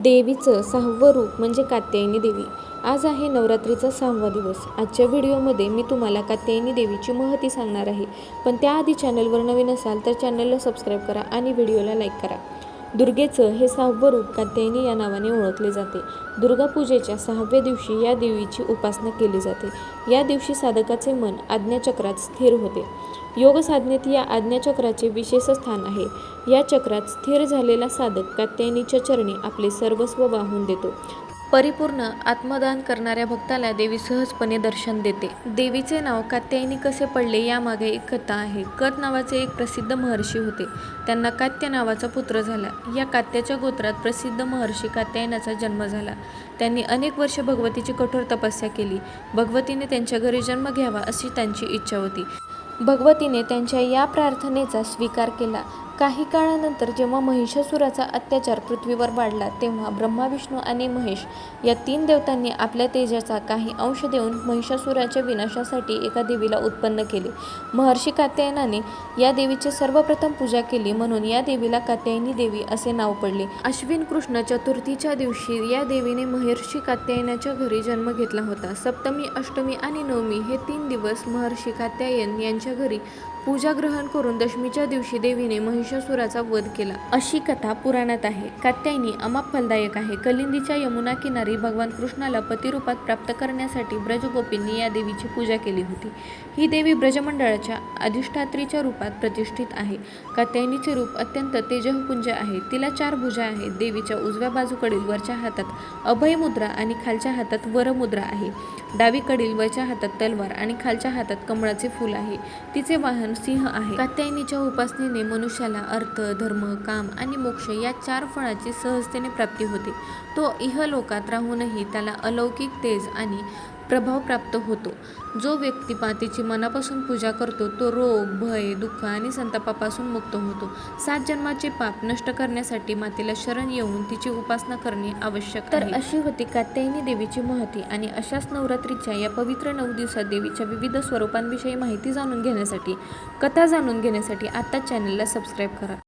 देवीचं सहावं रूप म्हणजे कात्यायनी देवी. आज आहे नवरात्रीचा सहावा दिवस. आजच्या व्हिडिओमध्ये मी तुम्हाला कात्यायनी देवीची महती सांगणार आहे. पण त्याआधी चॅनलवर नवीन असाल तर चॅनलला सबस्क्राईब करा आणि व्हिडिओला लाईक करा. दुर्गेचं हे सहावं रूप कात्यायनी या नावाने ओळखले जाते. दुर्गापूजेच्या सहाव्या दिवशी या देवीची उपासना केली जाते. या दिवशी साधकाचे मन आज्ञाचक्रात स्थिर होते. योग साधनेत या आज्ञाचक्राचे विशेष स्थान आहे. या चक्रात स्थिर झालेला साधक कात्यायनीच्या चरणी आपले सर्वस्व वाहून देतो. परिपूर्ण आत्मदान करणाऱ्या भक्ताला देवी सहजपणे दर्शन देते. देवीचे नाव कात्यायनी कसे पडले यामागे एक कथा आहे. कत नावाचे एक प्रसिद्ध महर्षी होते. त्यांना कात्य नावाचा पुत्र झाला. या कात्याच्या गोत्रात प्रसिद्ध महर्षी कात्यायनाचा जन्म झाला. त्यांनी अनेक वर्ष भगवतीची कठोर तपस्या केली. भगवतीने त्यांच्या घरी जन्म घ्यावा अशी त्यांची इच्छा होती. भगवतीने त्यांच्या या प्रार्थनेचा स्वीकार केला. काही काळानंतर जेव्हा महिषासुराचा अत्याचार पृथ्वीवर वाढला तेव्हा ब्रह्मा विष्णू आणि महेश या तीन देवतांनी आपल्या तेजाचा काही अंश देऊन महिषासुराच्या विनाशासाठी एका देवीला उत्पन्न केले. महर्षी कात्यायनाने या देवीची सर्वप्रथम पूजा केली म्हणून या देवीला कात्यायनी देवी असे नाव पडले. अश्विन कृष्ण चतुर्थीच्या दिवशी या देवीने महर्षी कात्यायनाच्या घरी जन्म घेतला होता. सप्तमी अष्टमी आणि नवमी हे तीन दिवस महर्षी कात्यायन यांच्या घरी पूजा ग्रहण करून दशमीच्या दिवशी देवीने महिष महिषासुराचा वध केला. अशी कथा पुराणात आहे. कात्यायनी अमाप फलदायक आहे. कलिंदीच्या यमुना किनारी भगवान कृष्णाला पतिरूपात प्राप्त करण्यासाठी ब्रजगोपींनी या देवीची पूजा केली होती. ही देवी ब्रजमंडळाच्या अधिष्ठात्रीच्या रूपात प्रतिष्ठित आहे. कात्यायनीचे रूप अत्यंत तेजःपुंज आहे. तिला चार भुजा आहेत. देवीच्या उजव्या बाजूकडील वरच्या हातात अभय मुद्रा आणि खालच्या हातात वरमुद्रा आहे. डावीकडील वरच्या हातात तलवार आणि खालच्या हातात कमळाचे फूल आहे. तिचे वाहन सिंह आहे. कात्यायनीच्या उपासनेने मनुष्याला अर्थ धर्म काम आणि मोक्ष या चार फळाची सहजतेने प्राप्ती होते. तो इहलोकात राहूनही त्याला अलौकिक तेज आणि प्रभाव प्राप्त होतो. जो व्यक्ती मातेची मनापासून पूजा करतो तो रोग भय दुःख आणि संतापापासून मुक्त होतो. सात जन्माचे पाप नष्ट करण्यासाठी मातेला शरण येऊन तिची उपासना करणे आवश्यक तर अशी होती कात्यायनी देवीची महती आणि अशाच नवरात्रीच्या या पवित्र नऊ दिवसात देवीच्या विविध स्वरूपांविषयी माहिती जाणून घेण्यासाठी कथा जाणून घेण्यासाठी आत्ताच चॅनलला सबस्क्राईब करा.